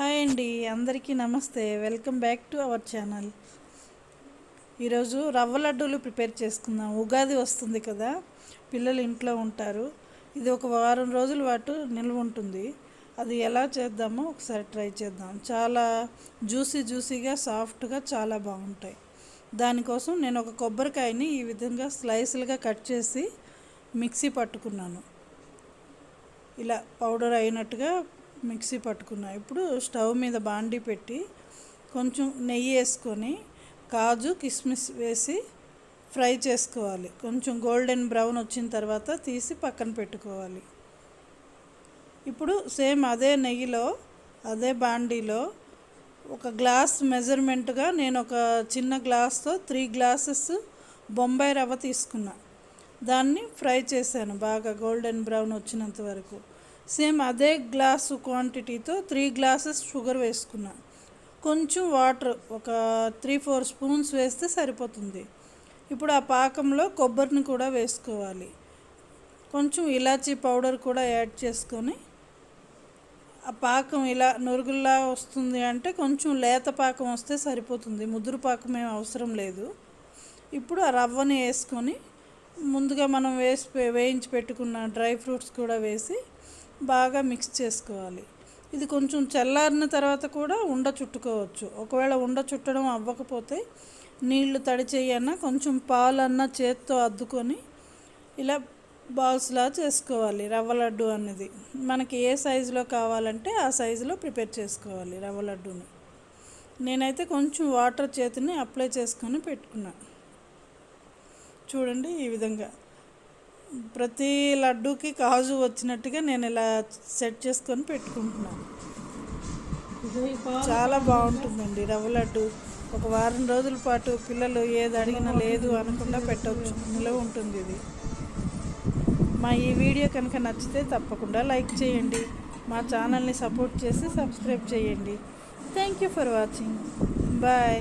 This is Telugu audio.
హాయ్ అండి అందరికీ నమస్తే. Welcome back to our channel. ఈరోజు రవ్వ లడ్డూలు ప్రిపేర్ చేసుకుందాం. ఉగాది వస్తుంది కదా పిల్లలు ఇంట్లో ఉంటారు. ఇది ఒక వారం రోజుల పాటు నిల్వ ఉంటుంది. అది ఎలా చేద్దామో ఒకసారి ట్రై చేద్దాం. చాలా జ్యూసీ జ్యూసీగా సాఫ్ట్గా చాలా బాగుంటాయి. దానికోసం నేను ఒక కొబ్బరికాయని ఈ విధంగా స్లైస్లుగా కట్ చేసి మిక్సీ పట్టుకున్నాను. ఇలా పౌడర్ అయినట్టుగా మిక్సీ పట్టుకున్నా. ఇప్పుడు స్టవ్ మీద బాండీ పెట్టి కొంచెం నెయ్యి వేసుకొని కాజు కిస్మిస్ వేసి ఫ్రై చేసుకోవాలి. కొంచెం గోల్డెన్ బ్రౌన్ వచ్చిన తర్వాత తీసి పక్కన పెట్టుకోవాలి. ఇప్పుడు సేమ్ అదే నెయ్యిలో అదే బాండీలో ఒక గ్లాస్ మెజర్మెంట్గా నేను ఒక చిన్న గ్లాస్తో త్రీ గ్లాసెస్ బొంబాయి రవ్వ తీసుకున్నా. దాన్ని ఫ్రై చేశాను బాగా గోల్డెన్ బ్రౌన్ వచ్చినంత వరకు. సేమ్ అదే గ్లాసు క్వాంటిటీతో త్రీ గ్లాసెస్ షుగర్ వేసుకున్నా. కొంచెం వాటర్ ఒక త్రీ ఫోర్ స్పూన్స్ వేస్తే సరిపోతుంది. ఇప్పుడు ఆ పాకంలో కొబ్బరిని కూడా వేసుకోవాలి. కొంచెం ఇలాచీ పౌడర్ కూడా యాడ్ చేసుకొని ఆ పాకం ఇలా నురుగుల్లా వస్తుంది అంటే కొంచెం లేత పాకం వస్తే సరిపోతుంది. ముదురు పాకం ఏం అవసరం లేదు. ఇప్పుడు ఆ రవ్వని వేసుకొని ముందుగా మనం వేసి వేయించి పెట్టుకున్న డ్రై ఫ్రూట్స్ కూడా వేసి బాగా మిక్స్ చేసుకోవాలి. ఇది కొంచెం చల్లారిన తర్వాత కూడా ఉండ చుట్టుకోవచ్చు. ఒకవేళ ఉండ చుట్టడం అవ్వకపోతే నీళ్ళు తడి చేయన్నా కొంచెం పాలన్నా చేత్తో అద్దుకొని ఇలా బాల్స్లా చేసుకోవాలి రవ్వ లడ్డు అనేది. మనకి ఏ సైజులో కావాలంటే ఆ సైజులో ప్రిపేర్ చేసుకోవాలి రవ్వ లడ్డూని. నేనైతే కొంచెం వాటర్ చేతిని అప్లై చేసుకొని పెట్టుకున్నాను చూడండి ఈ విధంగా. ప్రతి లడ్డూకి కాజు వచ్చినట్టుగా నేను ఇలా సెట్ చేసుకొని పెట్టుకుంటున్నాను. చాలా బాగుంటుందండి రవ్వ లడ్డు. ఒక వారం రోజుల పాటు పిల్లలు ఏది అడిగినా లేదు అనకుండా పెట్టవచ్చు నిలవ ఉంటుంది ఇది. మా ఈ వీడియో కనుక నచ్చితే తప్పకుండా లైక్ చేయండి. మా ఛానల్ని సపోర్ట్ చేసి సబ్స్క్రైబ్ చేయండి. Thank you for watching. Bye.